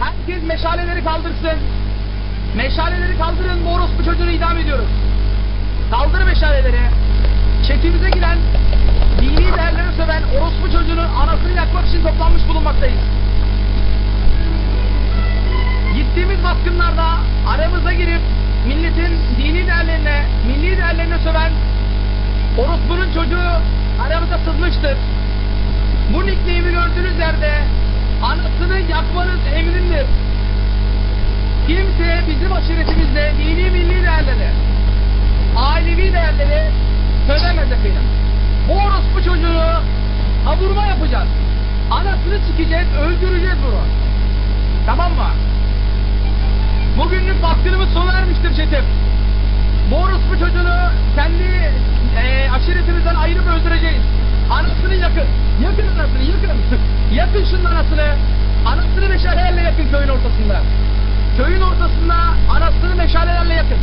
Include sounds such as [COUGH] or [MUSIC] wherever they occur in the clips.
Herkes meşaleleri kaldırsın. Meşaleleri kaldırın. Bu orospu çocuğunu idam ediyoruz. Kaldır meşaleleri. Çetimize giren, dini değerleri seven orospu çocuğunun anasını yakmak için toplanmış bulunmaktayız. Gittiğimiz baskınlarda aramıza girip milletin dini değerlerine, milli değerlerine söven orospunun çocuğu aramıza sızmıştır. Bu nickname'i gördüğünüz yerde Kimse bizim aşiretimizde dini milli değerleri, ailevi değerleri söylemez efendim. Bu orospu çocuğunu kavurma yapacağız. Anasını sikeceğiz, öldüreceğiz bunu. Tamam mı? Bugünlük baskınımız sona ermiştir çetim. Bu orospu çocuğunu kendi eee aşiretimizden ayırıp öldüreceğiz. Anasını yakın. Yakın anasını, yakın. yakın şunun anasını. Anasını meşalelerle yakın köyün ortasında. Meşalelerle yakın.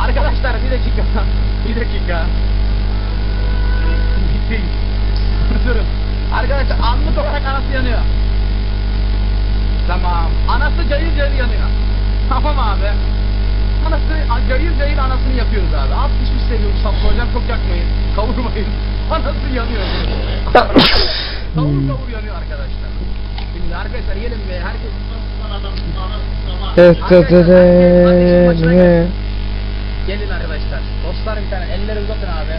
Arkadaşlar bir dakika. [LAUGHS] bir dakika. Bitti. [LAUGHS] Durun. Arkadaşlar anlık olarak anası yanıyor. Tamam. Anası cayır cayır yanıyor. Tamam abi. Anası cayır cayır anasını yakıyoruz abi. Az pişmiş seviyoruz Saplı hocam çok yakmayın. Kavurmayın. [LAUGHS] Anası yanıyor. kavur kavur yanıyor arkadaşlar. Şimdi arkadaşlar yiyelim be. Herkes Gelin arkadaşlar. Dostlar bir tane elleri uzatın abi.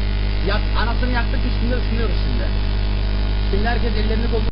Yak, anasını yaktık üstünde ısınıyoruz şimdi. Şimdi herkes ellerini kolunu